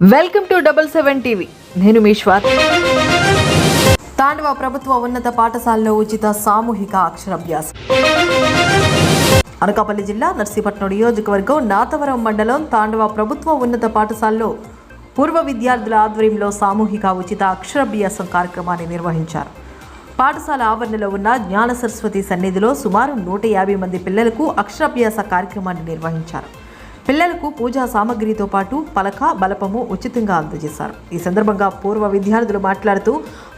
Welcome to double seven TV. నేను మీ స్వాతి తాండవ ప్రభుత్వ ఉన్నత పాఠశాలలో ఉచిత సామూహిక అక్షరాభ్యాసం. అనకాపల్లి జిల్లా నర్సీపట్నం నియోజకవర్గం నాతవరం మండలం తాండవ ప్రభుత్వ ఉన్నత పాఠశాలలో పూర్వ విద్యార్థుల ఆధ్వర్యంలో సామూహిక ఉచిత అక్షరాభ్యాసం కార్యక్రమాన్ని నిర్వహించారు. పాఠశాల ఆవరణలో ఉన్న జ్ఞాన సరస్వతి సన్నిధిలో సుమారు నూట యాభై మంది పిల్లలకు అక్షరాభ్యాస కార్యక్రమాన్ని నిర్వహించారు. పిల్లలకు పూజా సామగ్రితో పాటు పలక బలపము ఉచితంగా అందజేశారు. ఈ సందర్భంగా పూర్వ విద్యార్థులు మాట్లాడుతూ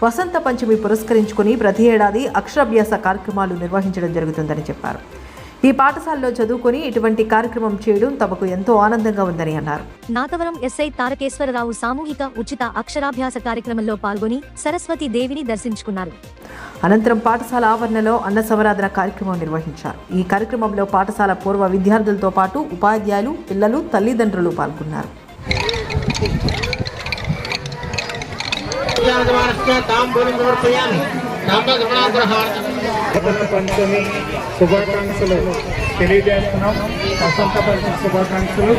వసంత పంచమి పురస్కరించుకుని ప్రతి ఏడాది అక్షరాభ్యాస కార్యక్రమాలు నిర్వహించడం జరుగుతుందని చెప్పారు. ఈ పాఠశాలలో చదువుకొని ఇటువంటి కార్యక్రమం చేయడం తమకు ఎంతో ఆనందంగా ఉందని అన్నారు. నాతవరం ఎస్ఐ తారకేశ్వరరావు సామూహిక ఉచిత అక్షరాభ్యాస కార్యక్రమంలో పాల్గొని సరస్వతి దేవిని దర్శించుకున్నారు. అనంతరం పాఠశాల ఆవరణలో అన్న సమరాధన కార్యక్రమం నిర్వహించారు. ఈ కార్యక్రమంలో పాఠశాల పూర్వ విద్యార్థులతో పాటు ఉపాధ్యాయులు పిల్లలు తల్లిదండ్రులు పాల్గొన్నారు. సమర్పయామి. వసంత పంచమి శుభాకాంక్షలు తెలియజేస్తున్నాం. వసంత పంచమి శుభాకాంక్షలు.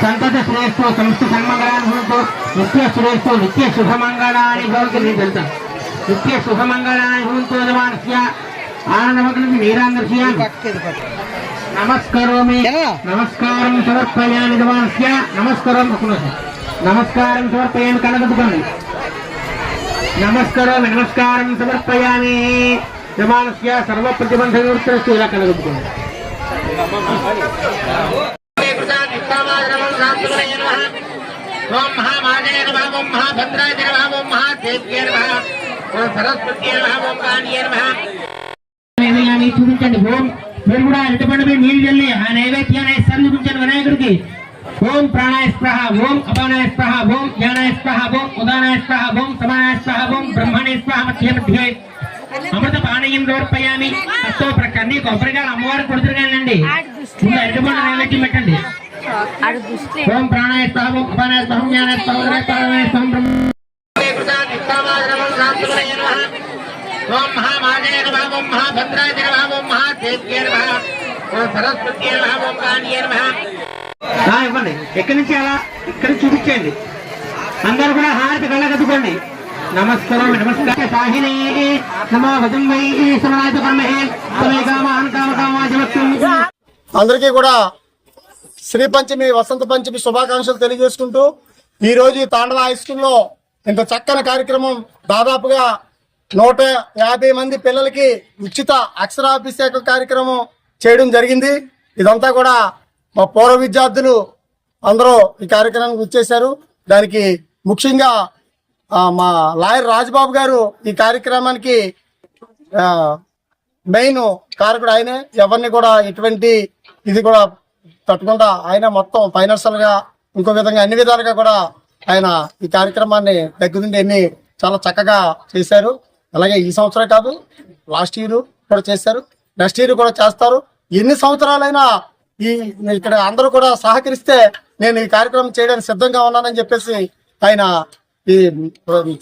సంతత శ్రేష్ఠ సంస్థ సన్మంగళానుభవంతో నిత్య శ్రేష్ఠ నిత్య శుభమంగళాన్ని భవతి నేను తెలుసా? నిత్య శుభమంగళానుభవంతో భూతో యజమానస్య ఆనందమగ్నం నీరాంధ్రస్య నమస్కరోమి నమస్కారం సమర్పయామి యజమానస్య నమస్కారం నమస్కారం సమర్పయామి కనగదుకోండి నమస్కరోమి నమస్కారం సమర్పయామి యజమానస్య సర్వ ప్రతిబంధ నివృత్తస్య ఇలా కనగదుకోండి ఓం మహామాజయ నమ ఓం మహాభద్రాయ నమ ఓం మహాదేవ్య నమ ఓం సరస్వతి నమ ఓం కాళీయ నమ నైవేద్యాన్ని చూపించండి ఓం మీరు కూడా అరటిపండు నీళ్ళు చల్లి ఆ నైవేద్యాన్ని ఇస్తారు వినాయకుడికి. ఓం ప్రాణాయ స్పృహ ఓం అపానాయ స్పృహ ఓం జ్ఞానాయ స్పృహ ఓం ఉదానాయ స్పృహ ఓం సమానాయ స్పృహ ఓం బ్రహ్మణే స్పృహ మధ్య మధ్య అమృత పానీయం దోర్పయామి అస్తో ప్రక్కన్ని కొబ్బరికాయలు అమ్మవారు కొడుతున్నానండి ముందు అరటిపండు నైవేద్యం పెట్టండి. ఓం ప్రాణాయ స్పృహ ఓం అపానాయ స్పృహ ఓం జ్ఞానాయ స్పృహ ఉదానాయ స్పృహ బ్రహ్మ ఓం మహామాజయ నమ మహాభద్రాయ నమ ఓం మహాదేవ్య నమ. ఓం సరస్వతి నమ ఓం కాళీయ నమ ఇవ్వండి. ఎక్కడి నుంచి అలా? ఇక్కడ చూపించండి అందరూ కూడా హారతి కళ్ళగద్దుకోండి నమస్కారం నమస్కార. సాహినే నమో వదంబై సమాజ కర్మహే సమయ కామాన్ కామ కామాజవత్వం అందరికీ కూడా శ్రీ పంచమి వసంత పంచమి శుభాకాంక్షలు తెలియజేసుకుంటూ ఈ రోజు ఈ తాండవ హై స్కూల్లో ఇంత చక్కని కార్యక్రమం దాదాపుగా నూట యాభై మంది పిల్లలకి ఉచిత అక్షరాభిషేక కార్యక్రమం చేయడం జరిగింది. ఇదంతా కూడా మా పూర్వ విద్యార్థులు అందరూ ఈ కార్యక్రమానికి వచ్చేశారు. దానికి ముఖ్యంగా మా లాయర్ రాజబాబు గారు ఈ కార్యక్రమానికి మెయిన్ కారకుడు ఆయనే. ఎవరిని కూడా ఎటువంటి ఇది కూడా తట్టకుండా ఆయన మొత్తం ఫైనాన్షియల్గా ఇంకో విధంగా అన్ని విధాలుగా కూడా ఆయన ఈ కార్యక్రమాన్ని దగ్గరుండి ఎన్ని చాలా చక్కగా చేశారు. అలాగే ఈ సంవత్సరం కాదు లాస్ట్ ఇయర్ కూడా చేశారు. నెక్స్ట్ ఇయర్ కూడా చేస్తారు. ఎన్ని సంవత్సరాలైనా ఈ ఇక్కడ అందరూ కూడా సహకరిస్తే నేను ఈ కార్యక్రమం చేయడానికి సిద్ధంగా ఉన్నానని చెప్పేసి ఆయన ఈ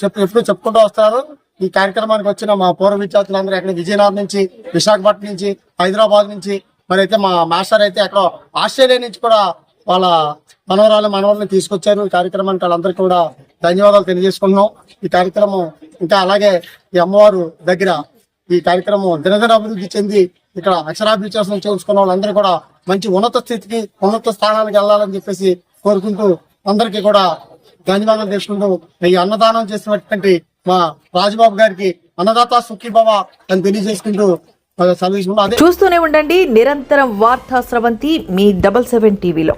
చెప్పు ఎప్పుడు చెప్పుకుంటూ వస్తారు. ఈ కార్యక్రమానికి వచ్చిన మా పూర్వ విద్యార్థులందరూ ఎక్కడ విజయనగరం నుంచి విశాఖపట్నం నుంచి హైదరాబాద్ నుంచి మరి అయితే మా మాస్టర్ అయితే అక్కడ ఆస్ట్రేలియా నుంచి కూడా వాళ్ళ మనవరాలు మనవరాలను తీసుకొచ్చారు. ఈ కార్యక్రమానికి వాళ్ళందరికీ కూడా ధన్యవాదాలు తెలియజేసుకున్నాం ఈ కార్యక్రమం ఇంకా అలాగే ఈ అమ్మవారు దగ్గర ఈ కార్యక్రమం దినదిన అభివృద్ధి చెంది ఇక్కడ అక్షరాభ్యాసం చేసుకున్న వాళ్ళందరూ కూడా మంచి ఉన్నత స్థితికి ఉన్నత స్థానానికి వెళ్ళాలని చెప్పేసి కోరుకుంటూ అందరికీ కూడా ధన్యవాదాలు తెలుసుకుంటూ ఈ అన్నదానం చేసినటువంటి మా రాజుబాబు గారికి అన్నదాత సుఖీభావ అని తెలియజేసుకుంటూ చూస్తూనే ఉండండి. నిరంతరం వార్తా స్రవంతి మీ డబల్ సెవెన్ టీవీలో.